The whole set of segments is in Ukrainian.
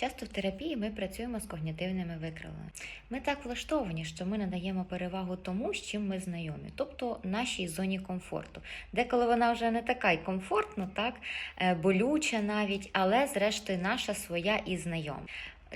Часто в терапії ми працюємо з когнітивними викривленнями. Ми так влаштовані, що ми надаємо перевагу тому, з чим ми знайомі, тобто нашій зоні комфорту. Деколи вона вже не така й комфортна, так е, болюча навіть, але зрештою наша своя і знайома.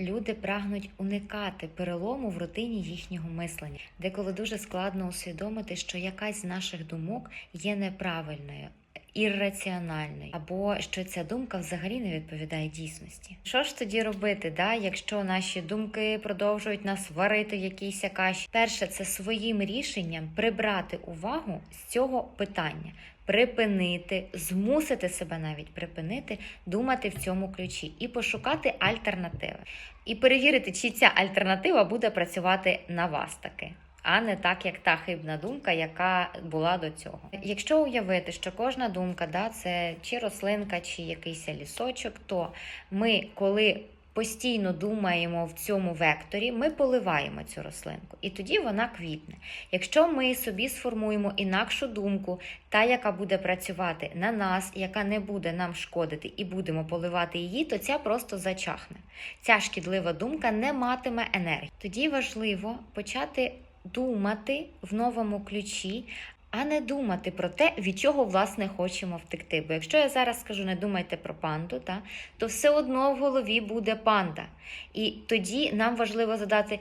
Люди прагнуть уникати перелому в рутині їхнього мислення, деколи дуже складно усвідомити, що якась з наших думок є неправильною. Ірраціональною, або що ця думка взагалі не відповідає дійсності. Що ж тоді робити, да, якщо наші думки продовжують нас варити якійсь каші? Перше, це своїм рішенням прибрати увагу з цього питання, припинити, змусити себе навіть припинити думати в цьому ключі і пошукати альтернативи. І перевірити, чи ця альтернатива буде працювати на вас таки. А не так, як та хибна думка, яка була до цього. Якщо уявити, що кожна думка, да, це чи рослинка, чи якийсь лісочок, то ми, коли постійно думаємо в цьому векторі, ми поливаємо цю рослинку, і тоді вона квітне. Якщо ми собі сформуємо інакшу думку, та, яка буде працювати на нас, яка не буде нам шкодити, і будемо поливати її, то ця просто зачахне. Ця шкідлива думка не матиме енергії. Тоді важливо почати думати в новому ключі. А не думати про те, від чого власне хочемо втекти. Бо якщо я зараз скажу, не думайте про панду, та, то все одно в голові буде панда. І тоді нам важливо задати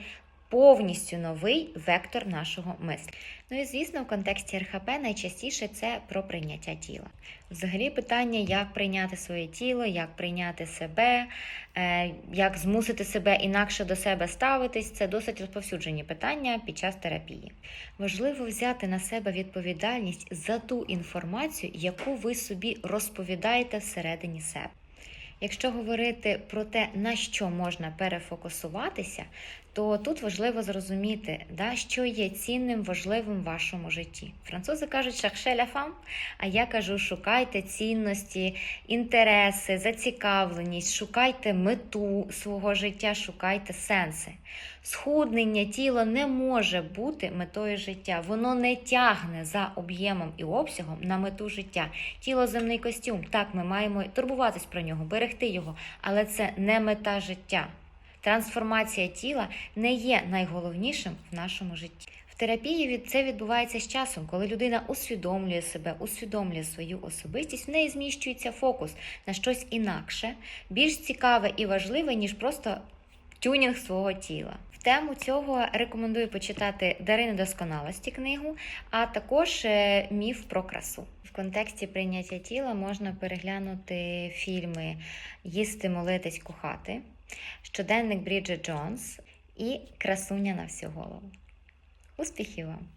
повністю новий вектор нашого мислення. Ну і звісно, в контексті РХП найчастіше це про прийняття тіла. Взагалі, питання, як прийняти своє тіло, як прийняти себе, е, як змусити себе інакше до себе ставитись, це досить розповсюджені питання під час терапії. Важливо взяти на себе відповідальність за ту інформацію, яку ви собі розповідаєте всередині себе. Якщо говорити про те, на що можна перефокусуватися, то тут важливо зрозуміти, да, що є цінним, важливим в вашому житті. Французи кажуть «cherchez la femme», а я кажу, шукайте цінності, інтереси, зацікавленість, шукайте мету свого життя, шукайте сенси. Схуднення тіла не може бути метою життя. Воно не тягне за об'ємом і обсягом на мету життя. Тіло земний костюм. Так, ми маємо турбуватись про нього, берегти його, але це не мета життя. Трансформація тіла не є найголовнішим в нашому житті. В терапії це відбувається з часом, коли людина усвідомлює себе, усвідомлює свою особистість, в неї зміщується фокус на щось інакше, більш цікаве і важливе, ніж просто тюнінг свого тіла. В тему цього рекомендую почитати Дарини досконалості книгу, а також е, міф про красу. В контексті прийняття тіла можна переглянути фільми Їсти, молитись, кохати, щоденник Бріджит Джонс і Красуня на всю голову. Успіхів вам!